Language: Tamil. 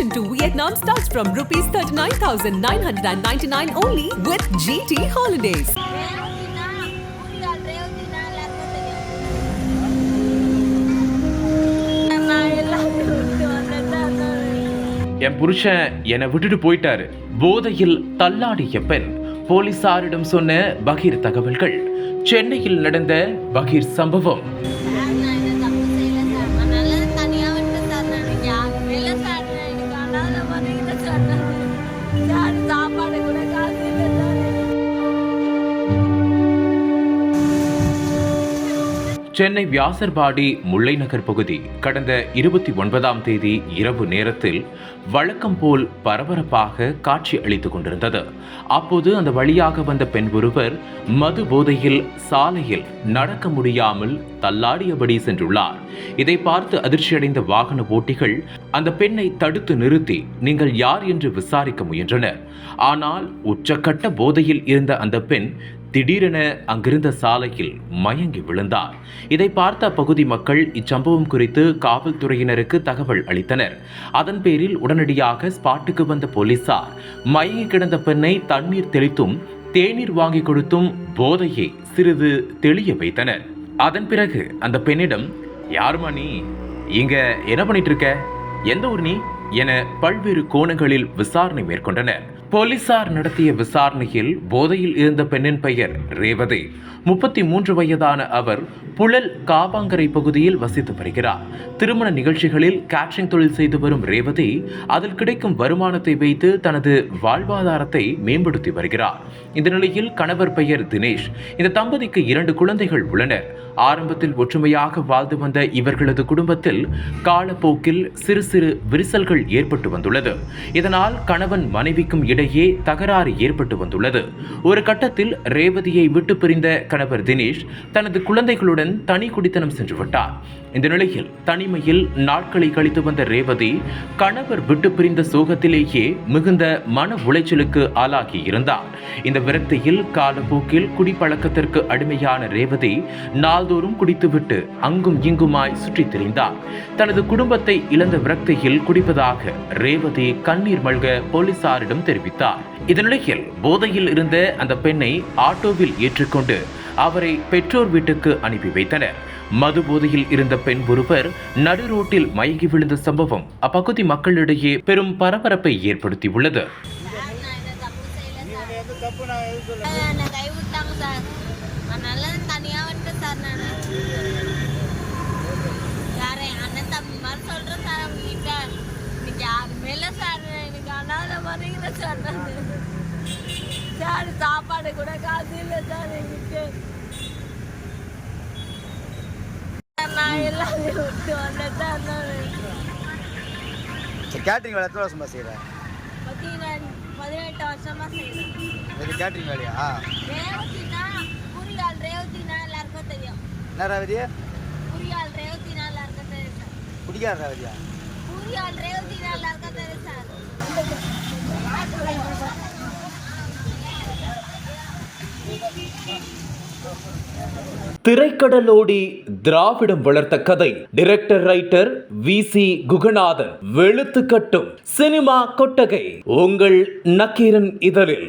Vacation to Vietnam starts from rupees 39,999 only with GT Holidays. என் புருஷன் என்னை விட்டுட்டு போயிட்டாரு. போதையில் தள்ளாடிய பெண் போலீசாரிடம் சொன்ன பகீர் தகவல்கள். சென்னையில் நடந்த பகீர் சம்பவம். சென்னை வியாசர்பாடி முல்லை நகர் பகுதி கடந்த இருபத்தி ஒன்பதாம் தேதி இரவு நேரத்தில் வழக்கம் போல் பரபரப்பாக காட்சி அளித்துக் கொண்டிருந்தது. அப்போது அந்த வழியாக வந்த பெண் ஒருவர் மது போதையில் சாலையில் நடக்க முடியாமல் தள்ளாடியபடி சென்றுள்ளார். இதை பார்த்து அதிர்ச்சியடைந்த வாகன ஓட்டிகள் அந்த பெண்ணை தடுத்து நிறுத்தி நீங்கள் யார் என்று விசாரிக்க முயன்றனர். ஆனால் உச்சக்கட்ட போதையில் இருந்த அந்த பெண் திடீரென அங்கிருந்த சாலையில் மயங்கி விழுந்தார். இதை பார்த்த அப்பகுதி மக்கள் இச்சம்பவம் குறித்து காவல்துறையினருக்கு தகவல் அளித்தனர். அதன் பேரில் உடனடியாக ஸ்பாட்டுக்கு வந்த போலீசார் மயங்கி கிடந்த பெண்ணை தண்ணீர் தெளித்தும் தேநீர் வாங்கி கொடுத்தும் போதையை சிறிது தெளிய வைத்தனர். அதன் பிறகு அந்த பெண்ணிடம் யாருமா நீ? இங்க என்ன பண்ணிட்டு இருக்க? எந்த ஊர் நீ? என பல்வேறு கோணங்களில் விசாரணை மேற்கொண்டனர். போலீசார் நடத்திய விசாரணையில் போதையில் இருந்த பெண்ணின் பெயர் ரேவதி. முப்பத்தி மூன்று வயதான அவர் புழல் காபாங்கரை பகுதியில் வசித்து வருகிறார். திருமண நிகழ்ச்சிகளில் கேட்ரிங் தொழில் செய்து வரும் ரேவதி அதில் கிடைக்கும் வருமானத்தை வைத்து தனது வாழ்வாதாரத்தை மேம்படுத்தி வருகிறார். இந்த நிலையில் கணவர் பெயர் தினேஷ். இந்த தம்பதிக்கு இரண்டு குழந்தைகள் உள்ளனர். ஆரம்பத்தில் ஒற்றுமையாக வாழ்ந்து வந்த இவர்களது குடும்பத்தில் காலப்போக்கில் சிறு சிறு விரிசல்கள் ஏற்பட்டு வந்துள்ளது. இதனால் கணவன் மனைவிக்கும் இடையே தகராறு ஏற்பட்டு வந்துள்ளது. ஒரு கட்டத்தில் ரேவதியை விட்டு பிரிந்த கணவர் தினேஷ் தனது குழந்தைகளுடன் தனி குடித்தனம் சென்று விட்டார். இந்த நிலையில் தனிமையில் நாட்களை கழித்து வந்த ரேவதி கணவர் விட்டு பிரிந்த சோகத்திலேயே மிகுந்த மன உளைச்சலுக்கு ஆளாகி இருந்தார். இந்த விரக்தியில் காலப்போக்கில் குடிப்பழக்கத்திற்கு அடிமையான ரேவதி நாள் நாள்தோறும் குடித்துவிட்டு அங்கும் இங்குமாய் சுற்றித் திரிந்தார். தனது குடும்பத்தை இழந்த விரக்தியில் குடிப்பதாக ரேவதி கண்ணீர் மல்க போலீசாரிடம் தெரிவித்தார். இதனிடையில் போதையில் இருந்த அந்த பெண்ணை ஆட்டோவில் ஏற்றுக்கொண்டு அவரை பெற்றோர் வீட்டுக்கு அனுப்பி வைத்தனர். மது போதையில் இருந்த பெண் ஒருவர் நடு ரோட்டில் மயங்கி விழுந்த சம்பவம் அப்பகுதி மக்களிடையே பெரும் பரபரப்பை ஏற்படுத்தியுள்ளது. சார் நான் நல்லது தனியா விட்டு சார் நான். யாரை அண்ணன் தம்பி மாதிரி சொல்றேன் சார் அவங்க கிட்ட. இன்னைக்கு யாருமே இல்லை சார். எனக்கு அனாத மாதிரி சார் நான். சார் சாப்பாடு கூட காசு இல்லை சார் என்கிட்ட நான் எல்லாத்தையும் விட்டு வந்தேன் சார் நான். கேட்ரிங் வேலை எத்தனை வருஷமா செய்கிற பதினெட்டு வருஷமா செய்யறேன். இது கேட்ரிங் வேலையா என்ன ரேவதி? குடிக்கார ரேவதியா? திரைக்கடலோடி திராவிடம் வளர்த்த கதை. Director writer V C Guhanathan. வெளுத்து கட்டும் சினிமா கொட்டகை. உங்கள் நக்கீரன் இதழில்.